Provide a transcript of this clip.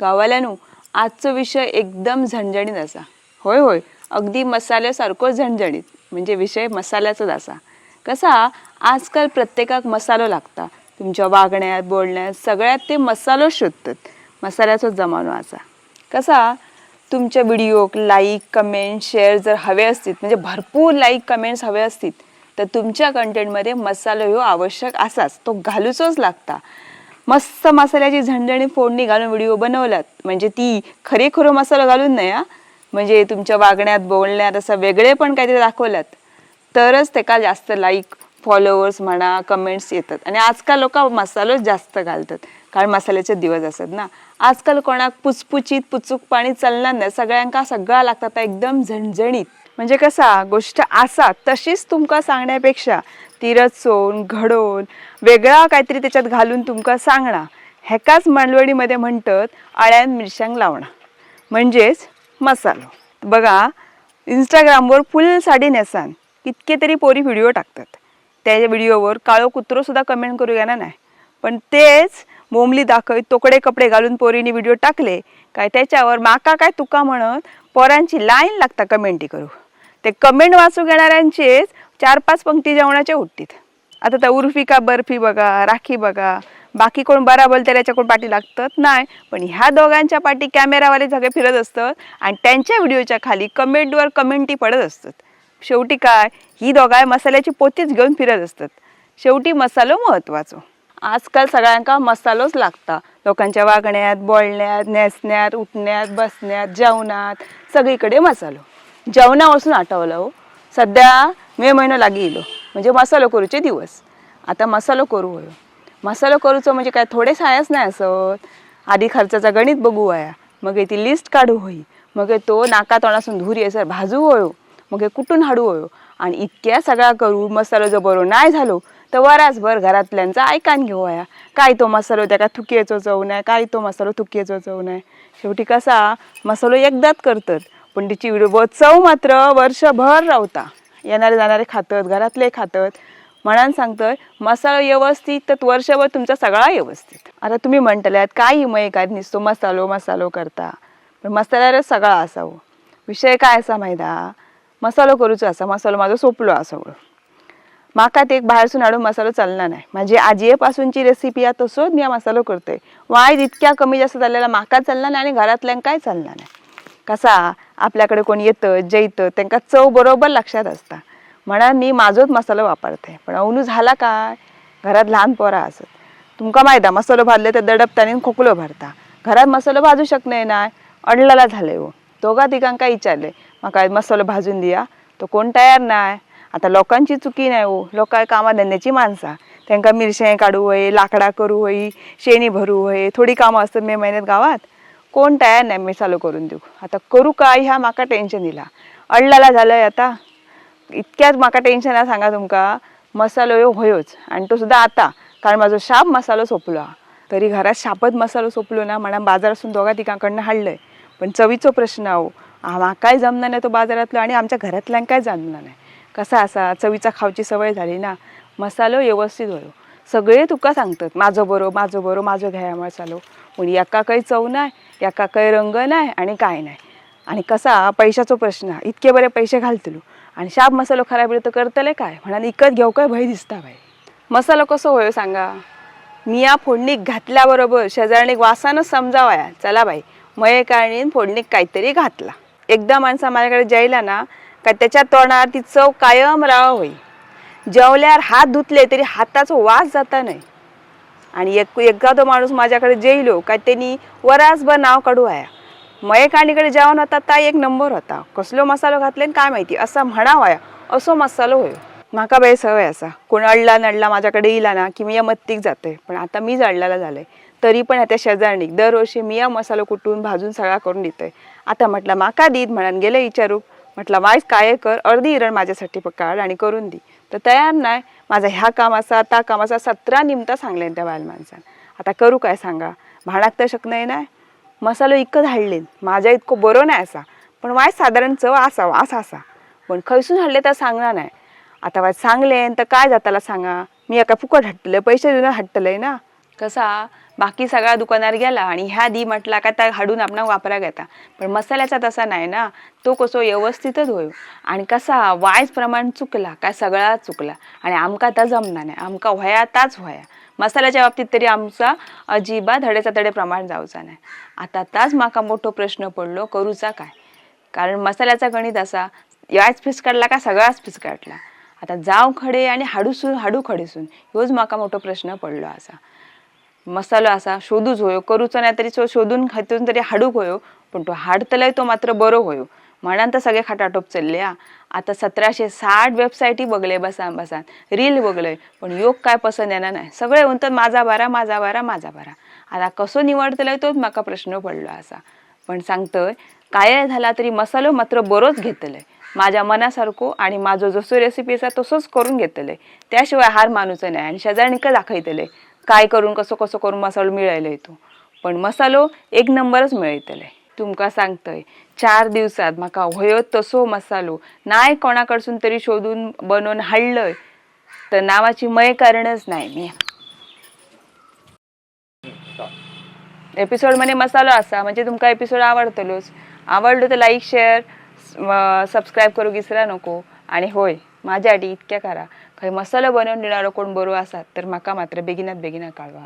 गावाल्यानो आजचो विषय एकदम झणझणीत असा. होय होय अगदी मसाल्यासारखोच झणझणीत म्हणजे विषय मसाल्याचाच असा. कसा आजकाल प्रत्येकाक मसालो लागता. तुमच्या वागण्यात बोलण्यात सगळ्यात ते मसालो शोधतात. मसाल्याचो जमानो असा. कसा तुमच्या व्हिडिओक लाईक कमेंट शेअर जर हवे असतील म्हणजे भरपूर लाईक कमेंट्स हवे असतील तर तुमच्या कंटेंटमध्ये मसालो ह्यो आवश्यक असाच. तो घालूचोच लागता. मस्त मसाल्याची झणझणी फोडणी घालून व्हिडिओ बनवलात. म्हणजे ती खरे खरो मसाला घालून नाही हा. म्हणजे तुमच्या वागण्यात बोलण्यात असं वेगळे पण काहीतरी दाखवल्यात तरच त्याका जास्त लाईक फॉलोअर्स म्हणा कमेंट्स येतात. आणि आजकाल लोक मसालोच जास्त घालतात. कारण मसाल्याचे दिवस असत ना. आजकाल कोणाक पुचपुचीत पुचूक पाणी चालणार नाही. सगळ्यांका सगळा लागतात एकदम झणझणीत. म्हणजे कसा गोष्ट असा तशीच तुमका सांगण्यापेक्षा ती रचोन घडोवन वेगळा काहीतरी त्याच्यात घालून तुमका सांगणा हेकाच मांडवडीमध्ये म्हणतात अळ्यान मिरशांग लावणं. म्हणजेच मसालो. बघा इंस्टाग्रामवर फुल साडी नेसान कितके तरी पोरी व्हिडिओ टाकतात. त्या व्हिडिओवर काळो कुत्रो सुद्धा कमेंट करू येणार नाही. पण तेच मोमली दाखवत तोकडे कपडे घालून पोरीने व्हिडिओ टाकले. काय त्याच्यावर माका काय तुका म्हणत पोरांची लाईन लागता कमेंटी करू. ते कमेंट वाचू घेणाऱ्यांचेच चार पाच पंक्ती जेवणाच्या उठतीत. आता त्या उर्फी का बर्फी बघा राखी बघा बाकी कोण बरा बोलते त्याच्या कोण पाठी लागतात? नाही. पण ह्या दोघांच्या पाठी कॅमेरावाले सगळे फिरत असतात आणि त्यांच्या व्हिडिओच्या खाली कमेंटवर कमेंटी पडत असतात. शेवटी काय? ही दोघाय मसाल्याची पोतीच घेऊन फिरत असतात. शेवटी मसालो महत्वाचो. आजकाल सगळ्यांका मसालोच लागता. लोकांच्या वागण्यात बोलण्यात नेसण्यात उठण्यात बसण्यात जेवणात सगळीकडे मसालो. जेवणापासून आठवलं हो. सध्या मे महिनो लागी येलो म्हणजे मसालो करूचे दिवस. आता मसालो करू होयो. मसालो करूचो म्हणजे काय? थोडे सायस नाही असत. आधी खर्चाचा गणित बघू वया. मग ती लिस्ट काढू होई. मग तो नाका तोंडासून धूर येसर भाजू होयो. मग कुठून हाडू होयो? आणि इतक्या सगळा करू मसालो जो बरो नाही झालो तर वरासभर घरातल्यांचा ऐकान घेऊ या काय तो मसालो त्याका थुकीयेचो चव नाही काय तो मसालो थुकीयेचो चव नाही. शेवटी कसा मसालो एकदाच करतात पण तिची व चव मात्र वर्षभर रावता. येणारे जाणारे खातात घरातले खातात. म्हणान सांगतोय मसालो व्यवस्थित तर वर्षभर तुमचा सगळा व्यवस्थित. आता तुम्ही म्हणटल्यात काय हिमय मय काय नुसतो मसालो मसालो करता. पण मसाल्यावरच सगळा असावं. विषय काय असा माहिती मसालो करूचो असा मसालो माझा सोपलो असा म्हाका माका ते बाहेरसून हाडून मसालो चालना नाही. माझी आजयेपासूनची रेसिपी आहे तसोच मी हा मसालो करतोय. वायज इतक्या कमी जास्त चाललेला माका चलना नाही आणि घरातल्यांक काय चलना नाही. कसा आपल्याकडे कोण येतं जैतं त्यांना चव बरोबर लक्षात असता. म्हणून मी माझोच मसालो वापरते. पण अवनू झाला काय? घरात लहान पोरा असत. तुमका माहिती आहे मसालो भाजले तर दडपतानी खोकलो भरता. घरात मसालो भाजू शकणे नाय अडलेला झाले हो. दोघा तिघांका विचारले म्हाका मसालो भाजून दिया? तो कोण तयार नाही? आता लोकांची चुकी नाही हो. लोक कामा धंद्याची माणसा त्यांका मिरसांग काढू होय लाकडा करू होई शेणी भरू होय थोडी कामं असतात मे महिन्यात गावात. कोण तयार नाही मी चालू करून देऊ. आता करू काय ह्या माका टेन्शन दिला. अडलाला झालंय आता. इतक्यात माका टेन्शन आहे सांगा तुमका. मसालो ह्यो होयोच. आणि तो सुद्धा आता. कारण म्हाजो शाप मसालो सोपलो हा. तरी घरात शापत मसालो सोपलो ना म्हणा बाजारातून दोघा तिकांकडनं हाडलंय. पण चवीचो प्रश्न आहो काय जमणार नाही तो बाजारातलो आणि आमच्या घरातल्यांक काय जमणार नाही. कसा असा चवीचा खावची सवय झाली ना मसालो व्यवस्थित होयो सगळे तुका सांगतात माझं बरो माझं बरो माझं घ्या मसालो पण एका काही चव नाही एका काही रंग नाही आणि काय नाही. आणि कसा पैशाचो प्रश्न इतके बरे पैसे घालतलो. आणि शाप मसालो खराब येतो करतले काय? म्हणाल इकत घेऊ काय? भय दिसता भाई मसालो कसो होयो सांगा? मिया फोडणीक घातल्याबरोबर शेजारणीक वासानच समजावया. चला बाई मये कारणीन फोडणीक काहीतरी घातला. एकदा माणसा माझ्याकडे जायला ना का त्याच्या तोंडावर ती चव कायम राव होई. जेवल्यावर हात धुतले तरी हाताचा वास जाता नाही. आणि एक एखादो माणूस माझ्याकडे जेलो काय त्यांनी वरासभर नाव काढू आया. मयकाणीकडे जेवण होता ता एक नंबर होता. कसलो मसालो घातले काय माहिती असा म्हणाव वया असो मसालो होयो. माका बाई सवय असा कोण अडला नडला माझ्याकडे येईला ना की मी या मत्तीक जाते पण आता मीच अडल्याला झालंय. तरी पण त्या शेजारणीक दरवर्षी मी या मसालो कुटून भाजून सगळा करून देतोय. आता म्हटलं माका दीत म्हणून गेले विचारू. म्हटलं वाईस काय कर. अर्धी हिरण माझ्यासाठी पकाड आणि करून दी. तर तयार नाही. माझा ह्या काम असा त्या काम असा सतरा निमता सांगले त्या बायल माणसान. आता करू काय सांगा? भाणाक तर शकणं ना? मसालो इतकं हाडले माझ्या इतको बरो नाही असा. पण वायस साधारण चव असा वास असा. पण खैसून हाडले तर सांगणार नाही. आता वायस सांगले तर काय जाताला सांगा? मी एका फुकट हाडटले पैसे देऊन हाडटले ना? कसा? बाकी सगळ्या दुकानार गेला आणि ह्या दी म्हटला का त्या हाडून आपण वापराक येता पण मसाल्याचा तसा नाही ना. तो कसो व्यवस्थितच होयो आणि कसा? वायच प्रमाण चुकला काय सगळा चुकला. आणि आमका आतां जमना नाही. आमका व्हया ताच व्हया. मसाल्याच्या बाबतीत तरी आमचा अजिबात हडेचा तडे प्रमाण जावचा नाही. आता ताच म्हाका मोठो प्रश्न पडलो करूचा काय? कारण मसाल्याचा गणित असा याच फिसकाडला का सगळाच फिसकाडला आता जाव खडे आणि हाडूसून हाडू खडेसून. ह्योच म्हाका मोठो प्रश्न पडलो असा. मसालो असा शोधूच होयो करूचो नाही तरी सो शोधून हातून तरी हाडूक होयो पण तो हाडतलाय तो मात्र बरो होयो. म्हणान तर सगळे खाटाटोप चालले आता सतराशे साठ वेबसायटी बघले बसान बसान रील बघलंय पण योग काय पसंत येणार नाही. सगळे म्हणतात माझा बारा माझा बारा माझा बारा आता कसो निवडतलाय तोच म्हाका प्रश्न पडलो असा. पण सांगतोय काय झाला तरी मसालो मात्र बरोच घेतलंय. माझ्या मनासारखो आणि माझो जसो रेसिपी असा तसोच करून घेतलंय. त्याशिवाय हार मानूचं नाही आणि शेजारणीक दाखयतले काय करून कसो कसो करून मसालो मिळायला तो पण मसालो एक नंबरच मेळयतले तुमका सांगतय चार दिवसात म्हाका व्हयो तसो मसालो. नाय कोणाकडसून तरी शोधून बनवून हाडलंय तर नावाची मय कारणच नाही मी. एपिसोडमध्ये मसालो असा म्हणजे तुमका एपिसोड आवडतलोच. आवडलो तर लाईक शेअर सबस्क्राईब करू विसरा नको. आणि होय माझ्या आडी इतक्या करा. खंय मसालो बनवून देणारो कोण बरो असात तर म्हाका मात्र बेगिनात बेगिना कळवा